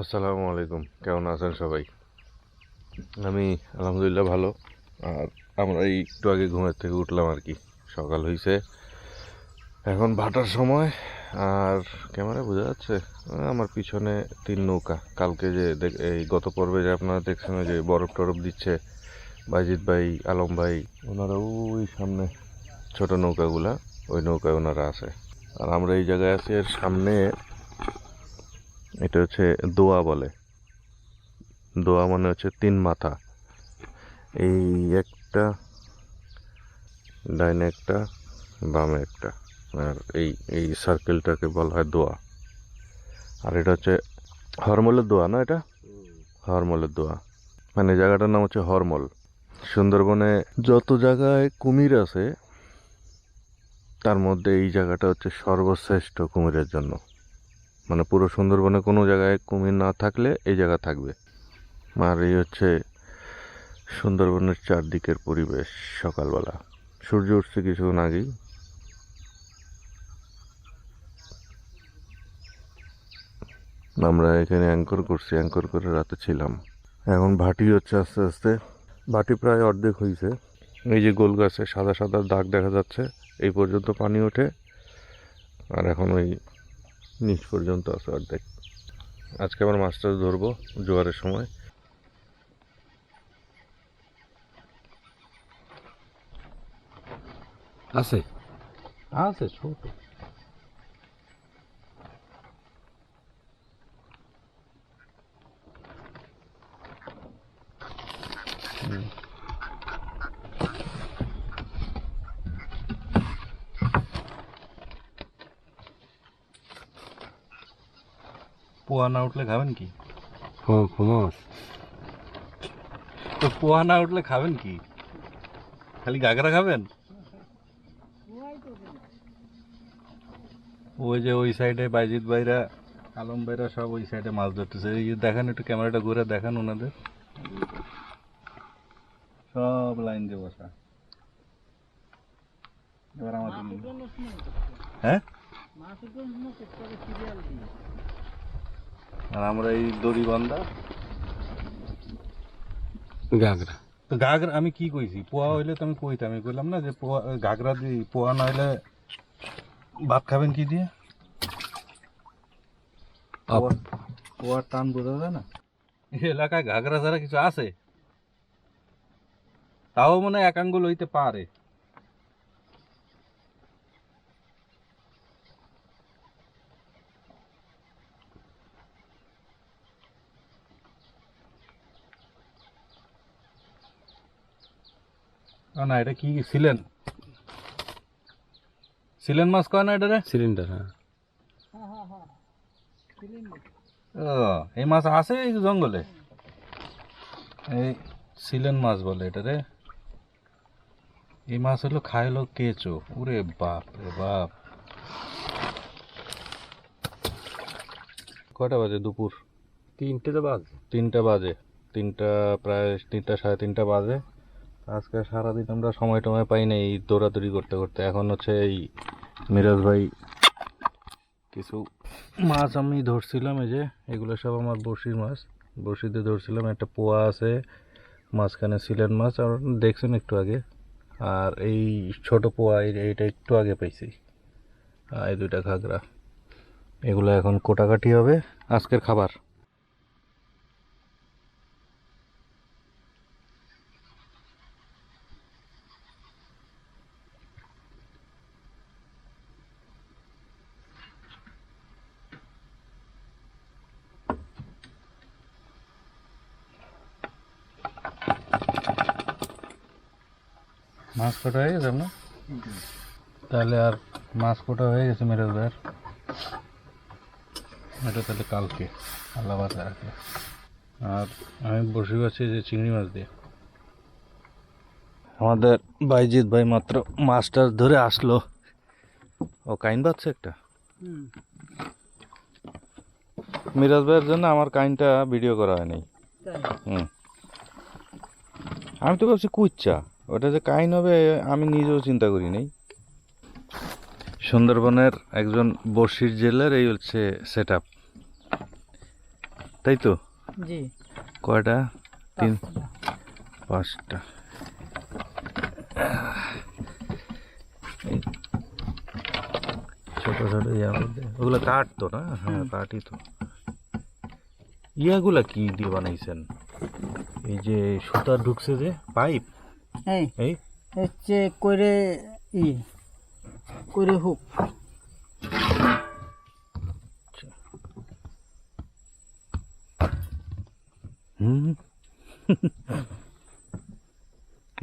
আসসালামু আলাইকুম। কেমন আছেন সবাই? আমি আলহামদুলিল্লাহ ভালো। আর আমরা এই একটু আগে ঘুমের থেকে উঠলাম আর কি। সকাল হয়েছে এখন ভাটার সময়। আর ক্যামেরা বোঝা যাচ্ছে আমার পিছনে তিন নৌকা। কালকে যে এই গত পর্বে যে আপনারা দেখছেন যে বরফ টরফ দিচ্ছে, বাইজিৎ ভাই, আলম ভাই, ওনারা ওই সামনে ছোট নৌকাগুলা, ওই নৌকায় ওনারা আছে। আর আমরা এই জায়গায় আছি এর সামনে এটা হচ্ছে দোয়া বলে। দোয়া মানে হচ্ছে তিন মাথা। এই একটা ডাইনে একটা, বামে একটা। আর এই এই সার্কেলটাকে বলা হয় দোয়া। আর এটা হচ্ছে হরমলের দোয়া না এটা? হরমলের দোয়া। মানে জায়গাটার নাম হচ্ছে হরমল। সুন্দরবনে যত জায়গায় কুমির আছে, তার মধ্যে এই জায়গাটা হচ্ছে সর্বশ্রেষ্ঠ কুমিরের জন্য। মানে পুরো সুন্দরবনে কোনো জায়গায় কুমির না থাকলে এই জায়গা থাকবে। আর এই হচ্ছে সুন্দরবনের চারদিকের পরিবেশ সকালবেলা। সূর্য উঠছে কিছুক্ষণ আগেই। আমরা এখানে অ্যাঙ্কর করছি অ্যাঙ্কর করে রাতে ছিলাম। এখন ভাটি হচ্ছে আস্তে আস্তে। ভাটি প্রায় অর্ধেক হয়েছে এই যে গোল গাছে সাদা সাদা দাগ দেখা যাচ্ছে, এই পর্যন্ত পানি ওঠে। আর এখন ওই নিচ পর্যন্ত আছে অর্ধেক। আজকে আবার মাছটা ধরবো জোয়ারের সময়। আছে? আছে ছোট। পোয়া না উঠলে খাবেন কি? হ্যাঁ তো পোয়া না উঠলে খাবেন কি? খালি গাগরা খাবেন? ওই যে ওই সাইডে বাইজিৎ ভাইরা আলম ভাইরা সব ওই সাইডে মাছ ধরতেছে। এই দেখেন একটু ক্যামেরাটা ঘুরে দেখান ওনাদের। সব লাইন দিয়ে বসা। এবার আমাদের হ্যাঁ? আর আমরা এই দড়ি বান্ধা গাগরা তো ঘাগরা আমি কি কইছি? পোয়া হইলে তো আমি কইতাম আমি কইলাম না যে পোয়া ঘাগরা দিয়ে পোয়া না হইলে ভাত খাবেন কি দিয়ে? পোয়ার টান বোঝা যায় না? এই এলাকায় ঘাগরা ছাড়া কিছু আছে? তাও মনে হয় এক আঙ্গুল হইতে পারে। না, এটা কি ছিলেন ছিলেন মাছ কয় না এটা রে? সিলিন্ডার হ্যাঁ। ও এই মাছ আছে এই জঙ্গলে? এই সিলেন মাছ বলে এটা রে। এই মাছ হলো খায় হলো কেঁচো। ওরে বাপ রে বাপ। কয়টা বাজে দুপুর? তিনটে তো বাজ। তিনটা বাজে। তিনটা প্রায় তিনটা সাড়ে তিনটা বাজে। আজকে সারাদিন আমরা সময় টময় পাই না এই দৌড়াদৌড়ি করতে করতে। এখন হচ্ছে এই মিরাজ ভাই কিছু মাছ আমি ধরছিলাম, এই যে এগুলো সব আমার বড়শির মাছ। বড়শিতে ধরছিলাম, একটা পোয়া আছে, মাঝখানে সিলেন মাছ, আর দেখছেন একটু আগে। আর এই ছোট পোয়া, এই- এইটা একটু আগে পাইছি। এই দুইটা ঘাগরা। এগুলো এখন কোটাকাটি হবে। আজকের খাবার। মাছ কোটা হয়ে গেছে আপনার? তাহলে আর মাছ কোটা হয়ে গেছে মেরাজ ভাইয়ের এটা তাহলে কালকে আল্লাহ বাঁচা রাখলে আর আমি বসে আছি যে চিংড়ি মাছ দিয়ে। আমাদের বাইজিৎ ভাই মাত্র মাছ টাছ ধরে আসলো। ও কাইন পাচ্ছে একটা? মিরাজ ভাইয়ের জন্য আমার কাইনটা ভিডিও করা হয়নি। হুম। আমি তো ভাবছি কুচ্চা ওটা যে কাহিন হবে আমি নিজেও চিন্তা করি নাই। সুন্দরবনের একজন বর্ষির জেলের এই হচ্ছে সেট আপ তাই তো? জি। কয়টা? তিন পাঁচটা। ছোট ছোট ইয়া ওগুলো কাঠ তো না? হ্যাঁ কাঠই তো। ইয়াগুলা কি দিয়ে বানাইছেন? এই যে সুতা ঢুকছে যে পাইপ? এই হচ্ছে ই করে হুক। হুম?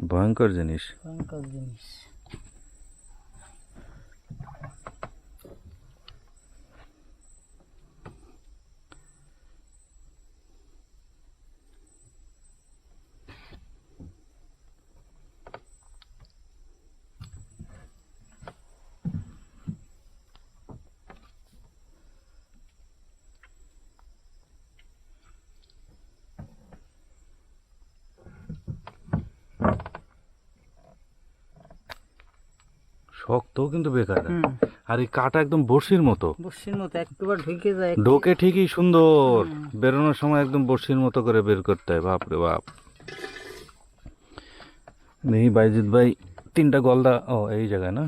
ভয়ঙ্কর জিনিস। ভয়ঙ্কর জিনিস। শক্তও কিন্তু বেকার। আর এই কাটা একদম বড়শির মতো। বসির মতো একবার ঢুকে যায় ঢোকে ঠিকই সুন্দর। বেরোনোর সময় একদম বড়শির মতো করে বের করতে হয় বাপরে বাপ। দেখি বাইজিৎ ভাই তিনটা গলদা ও এই জায়গায় না?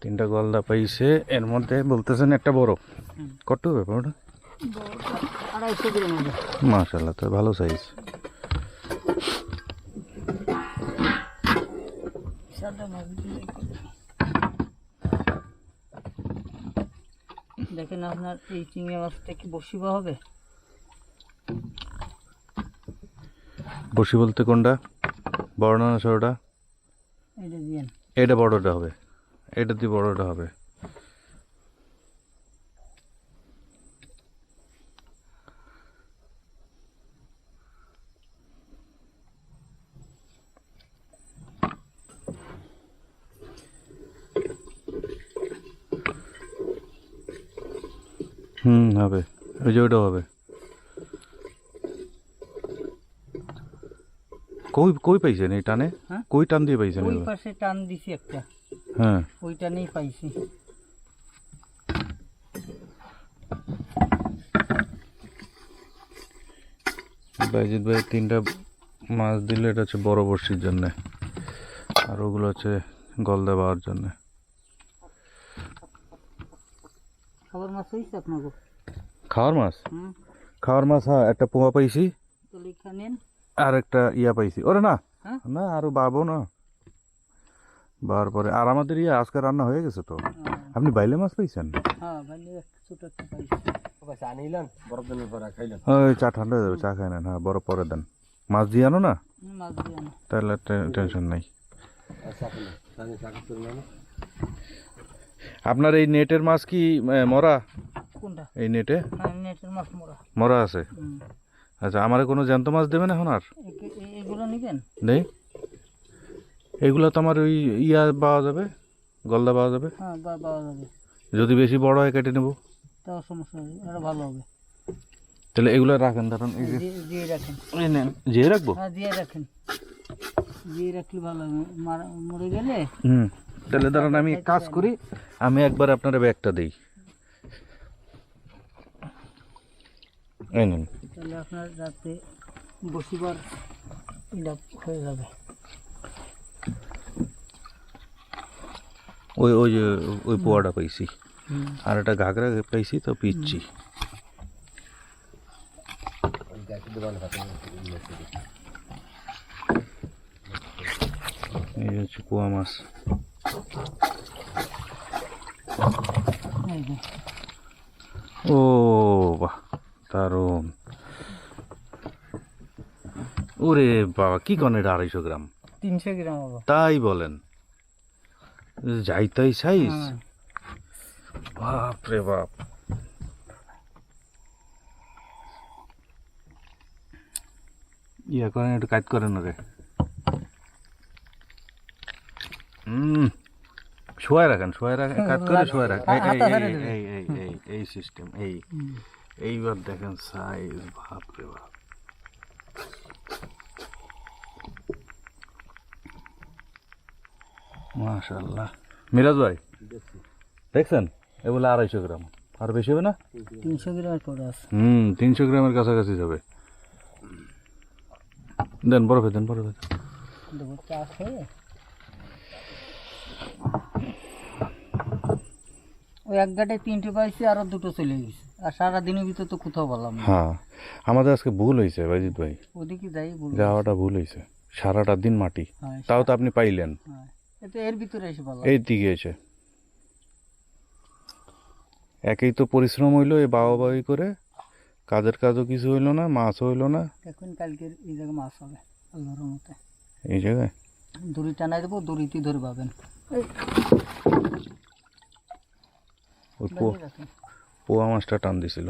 তিনটা গলদা পাইছে এর মধ্যে বলতেছেন একটা বড়। কত হবে। মাশাল্লাহ তো ভালো সাইজ দেখেন আপনার এই চিংড়ি মাছটা কি বসিবা হবে? বসি বলতে কোনটা? বড় না ছোটটা? এটা দিয়েন এটা বড়টা হবে। এটা দিয়ে বড়টা হবে। হুম হবে। ওই যে ওইটা হবে। কই কই পাইছেন এই টানে? হ্যাঁ? কই টান দিয়ে পাইছেন ওই পাশে টান দিছি একটা। হ্যাঁ। ওইটা নেই পাইছি। বাইজিৎ ভাই তিনটা মাছ দিলে এটা হচ্ছে বড় বড়শির জন্য। আর ওগুলো হচ্ছে গলদা পাওয়ার জন্য। খাবার মাছ হয়েছে আপনার খাওয়ার মাছ? খাওয়ার মাছ হ্যাঁ একটা পোয়া পাইছি। আর একটা ইয়া পাইছি। ওরে না হ্যাঁ? না আরও বাবো না। বার পরে আর আমাদের ইয়ে আজকে রান্না হয়ে গেছে তো। আপনি বাইলে মাছ পাইছেন? হ্যাঁ চা নিলেন? বরফ দিনের পরে ওই চা ঠান্ডা হয়ে যাবে চা খাই নেন। হ্যাঁ বড় পরে দেন। মাছ দিয়ে আনো না? তাহলে টেনশন নাই চা খেলেন চা নিয়ে চা করতে না আপনার এই নেটের মাছ কি মরা? কোনটা? এই নেটে? হ্যাঁ নেটের মাছ মরা। আছে? আচ্ছা আমার কোনো জ্যান্ত মাছ দেবেন এখন আর? এগুলো নেবেন? নেই? এগুলো তো আমার ওই ইয়া পাওয়া যাবে গলদা পাওয়া যাবে। হ্যাঁ পাওয়া যাবে। যদি বেশি বড় হয় কেটে নেব। তাও সমস্যা নেই এটা ভালো হবে। তাহলে এগুলো রাখেন ধরুন এই যে। দিয়ে রাখেন। এই নেন যে রাখব? হ্যাঁ দিয়ে রাখেন। দিয়ে রাখলে ভালো হবে। মরে গেলে হুম। তাহলে ধরুন আমি কাজ করি। আমি একবার আপনার ব্যাগটা দিই। এই নেন। তাহলে আপনার রাতে বসিবার হয়ে যাবে। ওই ওই ওই পোয়াটা পাইছি। আর একটা ঘাগরা পাইছি তো পিচ্ছি। এই হচ্ছে পোয়া মাছ। ও বাহ দারুণ। ওরে বাবা কি কন এটা আড়াইশো গ্রাম? তিনশো গ্রাম তাই বলেন। যাই তাই সাইজ? হ্যাঁ। বাপ রে বাপ। ইয়া করেন একটু কাজ করেন রে হুম শোয়াই রাখেন শোয়াই রাখেন কাজ করে শোয়াই রাখেন এই- এই- এই- এই সিস্টেম এই। এইবার দেখেন সাইজ বাপ রে বাপ। মাশাল্লাহ মিরাজ ভাই দেখছেন? এগুলো আড়াইশো গ্রাম। আর বেশি হবে না? তিনশো গ্রামের পরে আছে। হুম তিনশো গ্রামের কাছাকাছি যাবে। দেন বরফে দেন বরফে। দেন ওই এক গাটায় তিনটে পাইছি আরও দুটো চলে গেছে। আর সারা দিনের ভিতর তো কোথাও বললাম না। হ্যাঁ আমাদের আজকে ভুল হয়েছে বাইজিৎ ভাই। ওদিকে যাই বলব যাওয়াটা ভুল হয়েছে। সারাটা দিন মাটি। হ্যাঁ, তাও তো আপনি পাইলেন। হ্যাঁ এ তো এর ভিতরে এসে বললাম এই দিকে এসে। একেই তো পরিশ্রম হইল এই বাবা বাবি করে। কাজের কাজও কিছু হইল না মাছও হইল না। এখন কালকের এই জায়গায় মাছ হবে আল্লাহর মতে এই জায়গায়? দড়ি টানাই দেবো দড়িতে ধরে পাবেন। ওই পোয়া মাছটা টান দিছিল।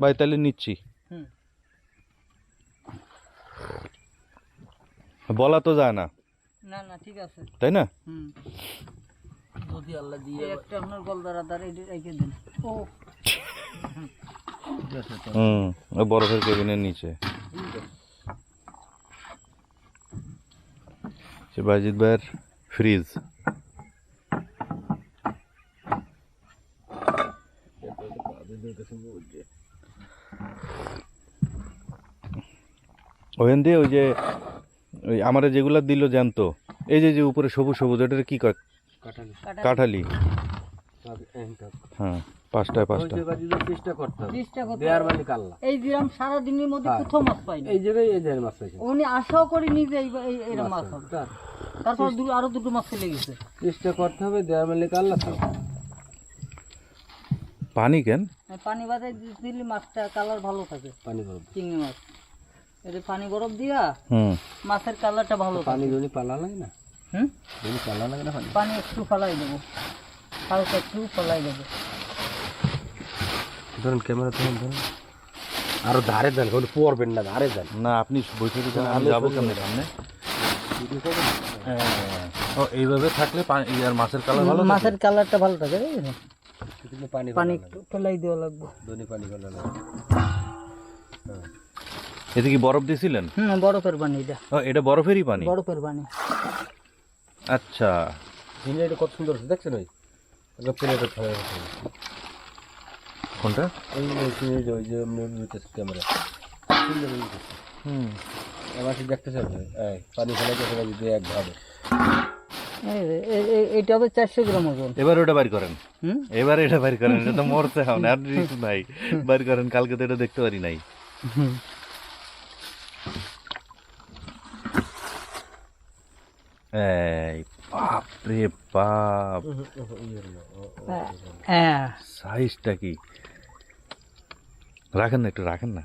ভাই তাহলে নিচ্ছি। হুম। বলা তো যায় না। না না ঠিক আছে। তাই না? হুম। যদি আল্লাহ দিয়ে একটা আপনার গলদার আদার এটা রেখে দিন। ও। হুম বরফের কেবিনের নিচে। সে বাজিদ ভাইয়ের ফ্রিজ। ওখান দিয়ে ওই যে ওই আমার যেগুলা দিল জ্যান্ত এই যে যে উপরে সবুজ সবুজ ওটার কি কাঠালি। তবে হ্যাঁ। পাঁচটায় পাঁচটা। ওই জায়গায় যদি চেষ্টা করতে হবে চেষ্টা করতে দেয়ার মানে কাল্লা এই গ্রাম সারা দিনের মধ্যে হ্যাঁ। কোথাও মাছ পাইনি এই জায়গায় এই দেয়ার মাছ পাইছে। উনি আশাও করি নিজে এই এই- মাছ হবে। তারপর দু আরও দুটো মাছ চলে গেছে। চেষ্টা করতে হবে দেয়ার মানে কাল্লা পানি কেন? পানি বাদে দিলে মাছটা কালার ভালো থাকে। পানি বরফ চিংড়ি মাছ। এটা পানি বরফ দিয়া হুম। মাছের কালারটা ভালো পানি থাকে। যদি পালা লাগে না? হুম? যদি পালা লাগে না পানি? পানি একটু ফালাই দেবো। হালকা একটু ফালাই দেবো। ধরুন ক্যামেরা ধরুন ধরুন। আরও ধারে দেন কোনো পড়বেন না ধারে দেন। না আপনি বসে দিচ্ছেন আমি যাব কেমন? সামনে ও এইভাবে থাকলে পানি আর মাছের কালার ভালো মাছের কালারটা ভালো থাকে পানি পানি একটু ফেলাই দেওয়া লাগবে। ধনি পানি ফেলা লাগে। এতে কি বরফ দিয়েছিলেন হুম বরফের পানি এটা। ও এটা বরফেরই পানি? বরফের পানি। আচ্ছা। দিনে এটা কত সুন্দর দেখছেন ওই? একটা প্লেটে ফেলে রাখছে। কোনটা? ওই যে ক্যামেরা হুম। আমার পানি ফেলে যদি এক ভাবে। এটা হবে চারশো গ্রাম ওজন। এবার ওটা বাইর করেন। এবার এটা বাইর করেন এটা তো মরতে হবে না আর কিছু নাই। বাইর করেন কালকে তো এটা দেখতে পারি নাই। এই বাপ। রে বাপ হ্যাঁ। সাইজটা কি? রাখেন না একটু রাখেন না।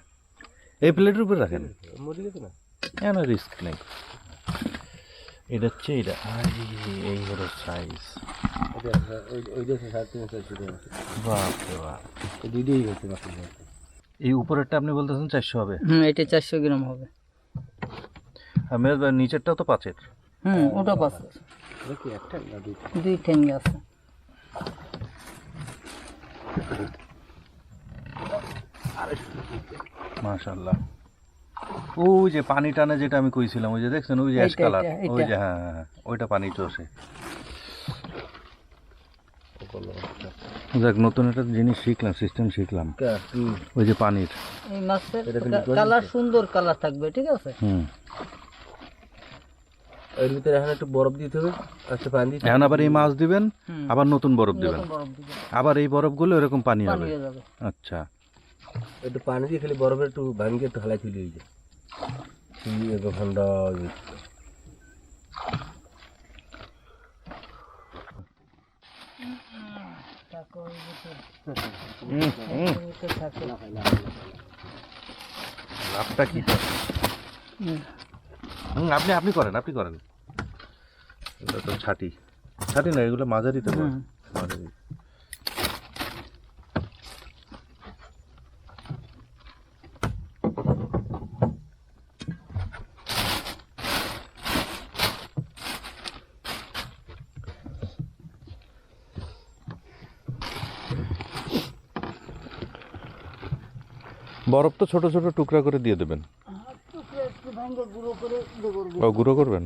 এই প্লেটের উপর রাখেন। মরে গেছে না? কেন রিস্ক নেই। এটা হচ্ছে এটা এই হলো সাইজ বাপ রে বাপ। এই হচ্ছে এই উপরেরটা আপনি বলতেছেন চারশো হবে? হুম এটা চারশো গ্রাম হবে। আর মেয়ের নিচেরটাও তো পাঁচের। হুম ওটা পাঁচ। দেখি একটা না দুইটা? দুই ঠেঙ্গে আছে। মাশাল্লাহ ওই যে পানি টানে যেটা আমি কইছিলাম ওই যে দেখছেন ওই যে অ্যাশ কালার ওই যে হ্যাঁ হ্যাঁ, হ্যাঁ, ওইটা পানি চষে দেখ নতুন একটা জিনিস শিখলাম সিস্টেম শিখলাম। ওই যে পানির। মাছের কালার সুন্দর। কালার থাকবে ঠিক আছে? হুম। এর ভিতরে এখন একটু বরফ দিতে হবে একটা পানি দিতে এখন আবার এই মাছ দিবেন আবার নতুন বরফ দিবেন। আবার এই বরফগুলো এরকম পানি পানি হবে। আচ্ছা। একটু পানি দিয়ে খালি বরফের একটু ভাঙিয়ে একটু হালাই তুলে দিয়েছে তুই এক ঘণ্টা তারপর ওই যে হুম, হুম। তো থাকে। লাভটা কি? আপনি আপনি করেন আপনি করেন। এটা তো ছাটি। ছাটি না এগুলো মাঝারি তো মাঝারি। বরফ তো ছোট ছোট টুকরা করে দিয়ে দেবেন। গুঁড়ো ও গুঁড়ো করবেন?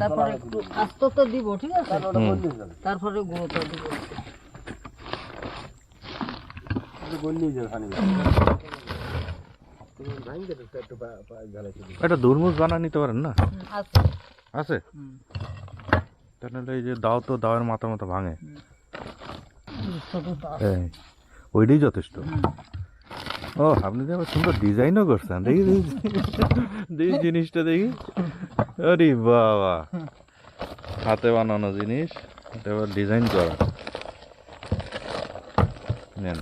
তারপরে একটু আস্তে দিব ঠিক আছে? গুঁড়োটা দিব। এটা দুর্মুজ বানা নিতে পারেন না? আছে। তাহলে এই যে দাও তো দাওয়ের মাথা মাথা ভাঙে। এই, ওইটাই যথেষ্ট। ও, আপনি আবার সুন্দর ডিজাইনও করছেন, দেখি দেখি। জিনিসটা দেখি। আরে বাবা। হাতে বানানো জিনিস, এটা আবার ডিজাইন করা। নেন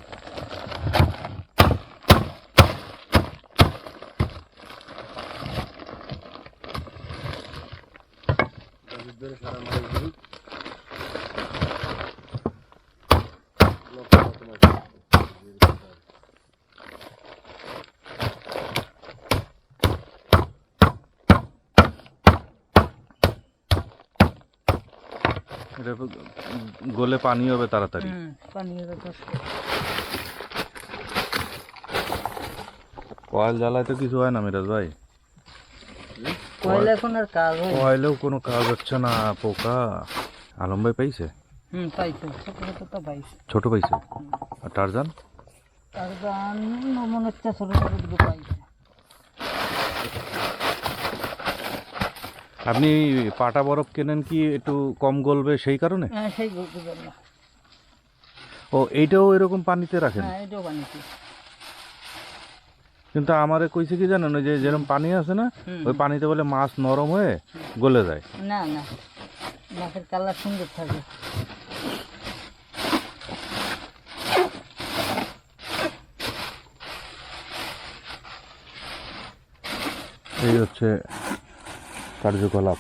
ধরে সারা মাল দিই এটা গলে পানি হবে তাড়াতাড়ি। কয়েল জ্বালায় তো। কিছু হয় না মিরাজ ভাই? কয়লা এখন আর কাজ হয় কয়েলেও কোনো কাজ হচ্ছে না পোকা। আলম ভাই পাইছে? হুম পাইছে। ছোট তো পাইছে। ছোট পাইছে? আর টারজান? মনে হচ্ছে ছোট ছোট পাইছে। আপনি পাটা বরফ কেনেন কি একটু কম গলবে সেই কারণে? হ্যাঁ সেই ও এইটাও এরকম পানিতে রাখেন? হ্যাঁ এটাও কিন্তু আমারে কইছে কি জানেন ওই যে যেরকম পানি আছে না ওই পানিতে বলে মাছ নরম হয়ে গলে যায়। না না। মাছের কালার সুন্দর থাকে। এই হচ্ছে কার্যকলাপ